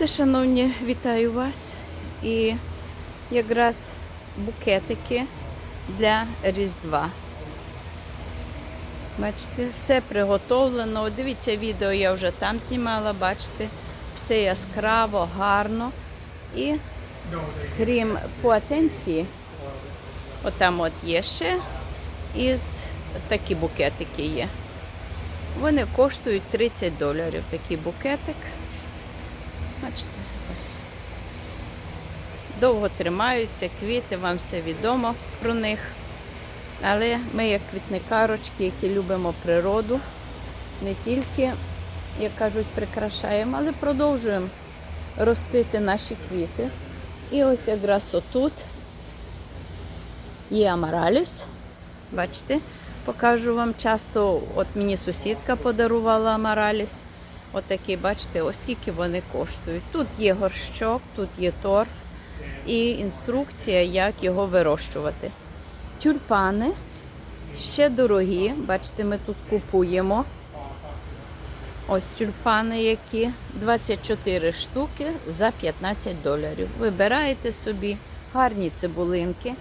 Це, шановні, вітаю вас. І якраз букетики для Різдва. Бачите, все приготовлено. Дивіться, відео я вже там знімала, бачите, все яскраво, гарно. І крім пуатенції, отам от є ще із такі букетики є. Вони коштують 30 доларів такий букетик. Бачите, ось. Довго тримаються, квіти, вам все відомо про них. Але ми, як квітникарочки, які любимо природу, не тільки, як кажуть, прикрашаємо, але продовжуємо ростити наші квіти. І ось якраз отут є амараліс. Бачите, покажу вам часто. От мені сусідка подарувала амараліс. Отакий, бачите, ось скільки вони коштують. Тут є горщок, тут є торф і інструкція, як його вирощувати. Тюльпани ще дорогі. Бачите, ми тут купуємо. Ось тюльпани, які 24 штуки за 15 доларів. Вибираєте собі гарні цибулинки.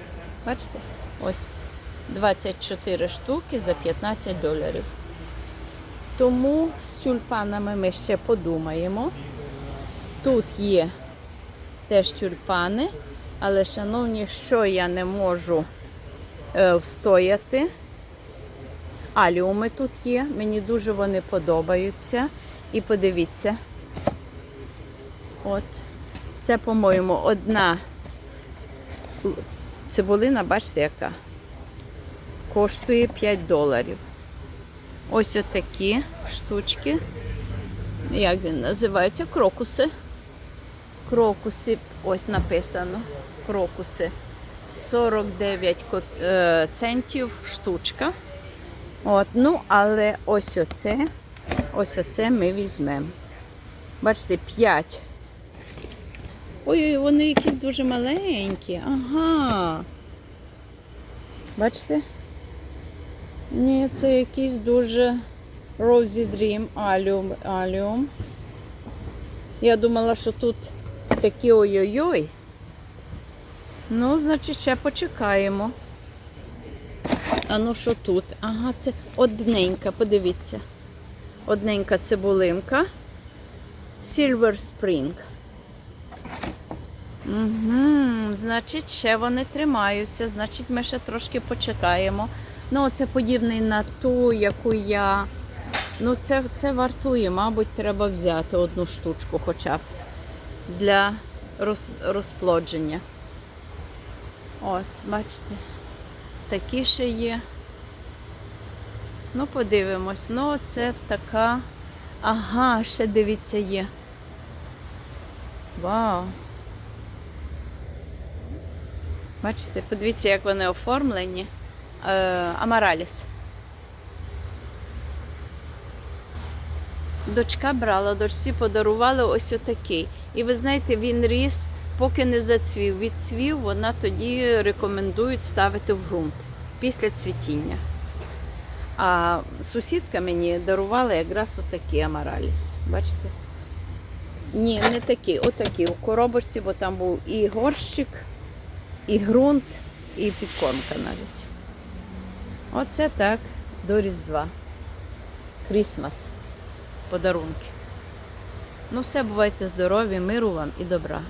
Бачите? Ось 24 штуки за 15 доларів. Тому з тюльпанами ми ще подумаємо. Тут є теж тюльпани, але, шановні, що я не можу е, встояти. Аліуми тут є, мені дуже вони подобаються. І подивіться. От. Це, по-моєму, одна цибулина, бачите, яка? Коштує 5 доларів. Ось отакі штучки. Як він називається? Крокуси. Крокуси, ось написано. Крокуси. 49 е, центів штучка. От, ну, але ось оце, ось оце ми візьмемо. Бачите, 5. Ой-ой, вони якісь дуже маленькі. Ага. Бачите? Ні, це якийсь дуже Rosy Dream Allium. Allium. Я думала, що тут такі ой-ой-ой. Ну, значить, ще почекаємо. А ну що тут? Ага, це одненька, подивіться. Одненька цибулинка. Silver Spring. Угу, значить, ще вони тримаються, значить, ми ще трошки почекаємо. Ну, це подібний на ту, яку я. Ну, це, це вартує, мабуть, треба взяти одну штучку хоча б для роз, розплодження. От, бачите, такі ще є. Ну, подивимось. Ну, це така. Ага, ще дивіться є. Вау. Бачите, подивіться, як вони оформлені. Е, Амараліс. Дочка брала, дочці подарували ось отакий. І ви знаєте, він ріс, поки не зацвів. Відцвів, вона тоді рекомендують ставити в ґрунт після цвітіння. А сусідка мені дарувала якраз отакий амараліс. Бачите? Ні, не такий, отакий у коробочці, бо там був і горщик, і ґрунт, і підкормка навіть. Оце так до Різдва. Крісмас. Подарунки. Ну, все, бувайте здорові, миру вам і добра.